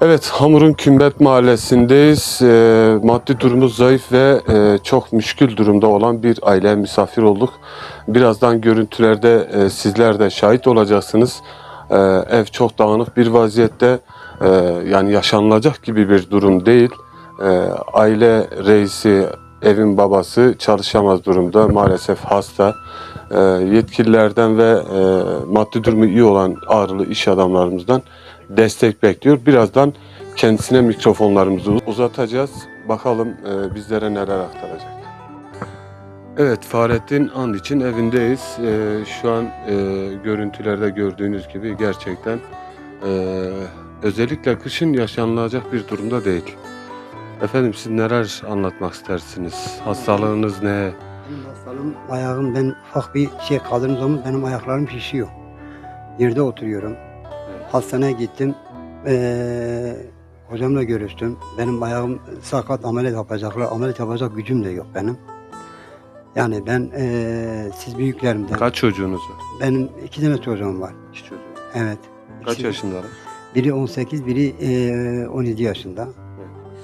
Evet, Hamur'un Kümbet Mahallesi'ndeyiz. Ee, maddi durumu zayıf ve e, çok müşkül durumda olan bir aile misafir olduk. Birazdan görüntülerde e, sizler de şahit olacaksınız. Ee, ev çok dağınık bir vaziyette. Ee, yani yaşanılacak gibi bir durum değil. Ee, aile reisi, evin babası çalışamaz durumda. Maalesef hasta. Ee, yetkililerden ve e, maddi durumu iyi olan ağırlı iş adamlarımızdan destek bekliyor. Birazdan kendisine mikrofonlarımızı uzatacağız. Bakalım e, bizlere neler aktaracak. Evet, Fahrettin An için evindeyiz. E, şu an e, görüntülerde gördüğünüz gibi gerçekten özellikle kışın yaşanılacak bir durumda değil. Efendim siz neler anlatmak istersiniz? Hastalığınız ne? Benim hastalığım ayağım ben ufak bir şey kaldırdığım zaman benim ayaklarım şişiyor. Yerde oturuyorum. Hastaneye gittim. Ee, hocamla görüştüm. Benim ayağım sakat ameliyat yapacaklar. Ameliyat yapacak gücüm de yok benim. Yani ben ee, siz büyüklerimden. Kaç çocuğunuz var? Benim iki tane çocuğum var. İki çocuğu. Evet. Kaç İkisi- yaşındalar? Biri 18, biri ee, 17 yaşında.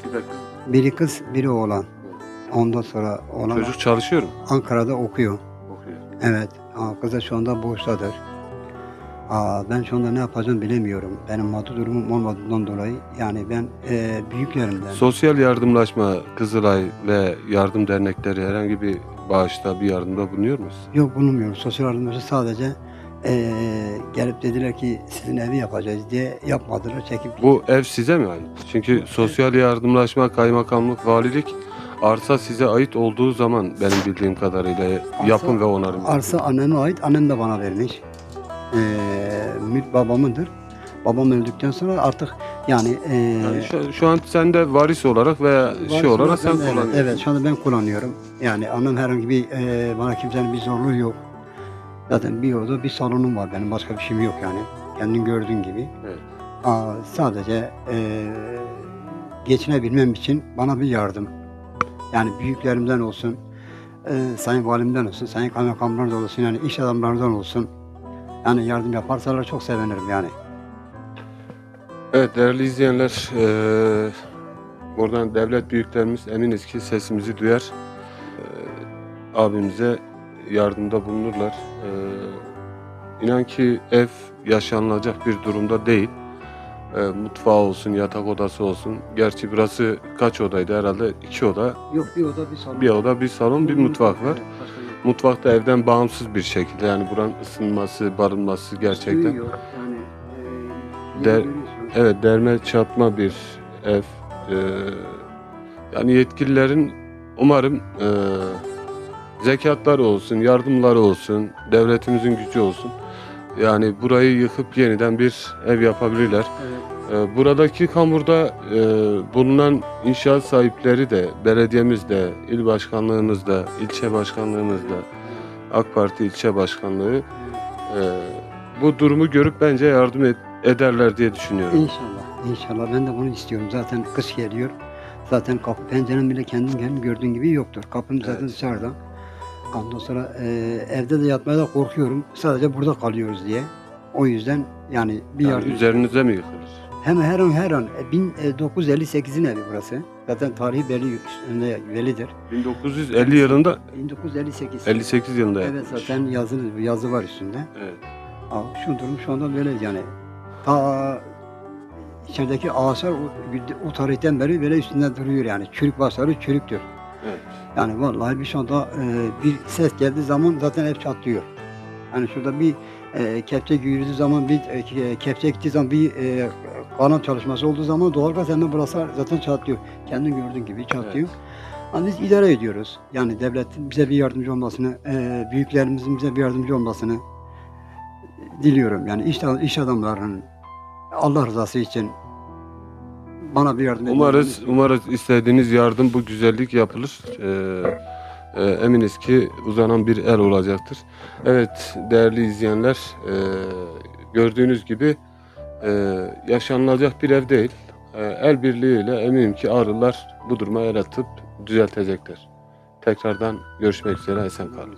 Bir dakika. Biri kız, biri oğlan. Ondan sonra oğlan Çocuk çalışıyor mu? Ankara'da okuyor. Okuyor. Evet. Kız da şu anda boştadır. Aa, ben şu anda ne yapacağımı bilemiyorum. Benim maddi durumum olmadığından dolayı yani ben e, büyüklerimden Sosyal yardımlaşma, Kızılay ve yardım dernekleri herhangi bir bağışta, bir yardımda bulunuyor musunuz? yok bulunmuyorum. Sosyal yardımcı sadece e, gelip dediler ki sizin evi yapacağız diye yapmadılar. Çekip Bu ev size mi ait? Çünkü sosyal yardımlaşma, kaymakamlık, valilik arsa size ait olduğu zaman benim bildiğim kadarıyla yapım ve onarım. arsa anneme ait. Annem de bana vermiş. E, mülk babamındır. Babam öldükten sonra artık yani, e, Yani şu, şu an sen de varis olarak veya şey Varsa olarak ben- sen evet, kullanıyorsun. Evet, şu anda ben kullanıyorum. Yani annem herhangi bir, e, bana kimsenin bir zorluğu yok. Zaten bir oda, bir salonum var benim. Başka bir şeyim yok yani. Kendin gördüğün gibi. Evet. Aa, sadece e, geçinebilmem için bana bir yardım. Yani büyüklerimden olsun, e, sayın valimden olsun, sayın kaymakamlardan olsun, yani iş adamlarından olsun. Yani yardım yaparsalar çok sevinirim yani. Evet değerli izleyenler, eee, buradan devlet büyüklerimiz eminiz ki sesimizi duyar. Eee, abimize yardımda bulunurlar. Eee inan ki ev yaşanılacak bir durumda değil. Eee, mutfağı olsun, yatak odası olsun. Gerçi burası kaç odaydı herhalde? iki oda. Yok bir oda, bir salon. Bir oda, bir salon, bir mutfak var. Evet. Mutfakta evden bağımsız bir şekilde yani buranın ısınması, barınması gerçekten. Suyu yok, Yani, e, Der-. Evet derme çatma bir ev. Ee, yani yetkililerin umarım e, zekatları olsun, yardımları olsun, devletimizin gücü olsun. Yani burayı yıkıp yeniden bir ev yapabilirler. Evet. Ee, buradaki kamurda e, bulunan inşaat sahipleri de, belediyemiz de, il başkanlığımız da, ilçe başkanlığımız da, AK Parti ilçe başkanlığı e, bu durumu görüp bence yardım et- ederler diye düşünüyorum. İnşallah, inşallah. Ben de bunu istiyorum. Zaten kış geliyor. Zaten kapı pencerem bile kendim kendim gördüğün gibi yoktur. Kapım zaten Evet. dışarıda. Ondan sonra e, evde de yatmaya da korkuyorum. Sadece burada kalıyoruz diye. O yüzden yani bir Yani yardım. üzerinize mi yıkılır? Hem her an her an e, 1958'in evi burası. Zaten tarihi belli üstünde bellidir. 1950 yılında 1958. 58 yılında Evet yapılmış. zaten yazı yazı var üstünde. Evet. Aa, şu durum şu anda böyle yani. Ta içerideki ağaçlar o, o tarihten beri böyle üstünde duruyor yani. Çürük başları çürüktür. Evet. Yani vallahi bir anda e, bir ses geldiği zaman zaten hep çatlıyor. Yani şurada bir e, kepçe yürüdüğü zaman bir e, ke- kepçe gittiği zaman bir e, kanal çalışması olduğu zaman doğalgaz hemen burası zaten çatlıyor. Kendin gördüğün gibi çatlıyor. Ama biz idare ediyoruz. Yani devletin bize bir yardımcı olmasını, e, büyüklerimizin bize bir yardımcı olmasını diliyorum. Yani iş, iş adamlarının Allah rızası için bana bir yardım Umarız etmelerini- umarız istediğiniz yardım bu güzellik yapılır. Ee, e, eminiz ki uzanan bir el olacaktır. Evet değerli izleyenler e, gördüğünüz gibi e, yaşanılacak bir ev değil. E, el birliğiyle eminim ki arılar bu duruma el atıp düzeltecekler. Tekrardan görüşmek üzere esen kalın.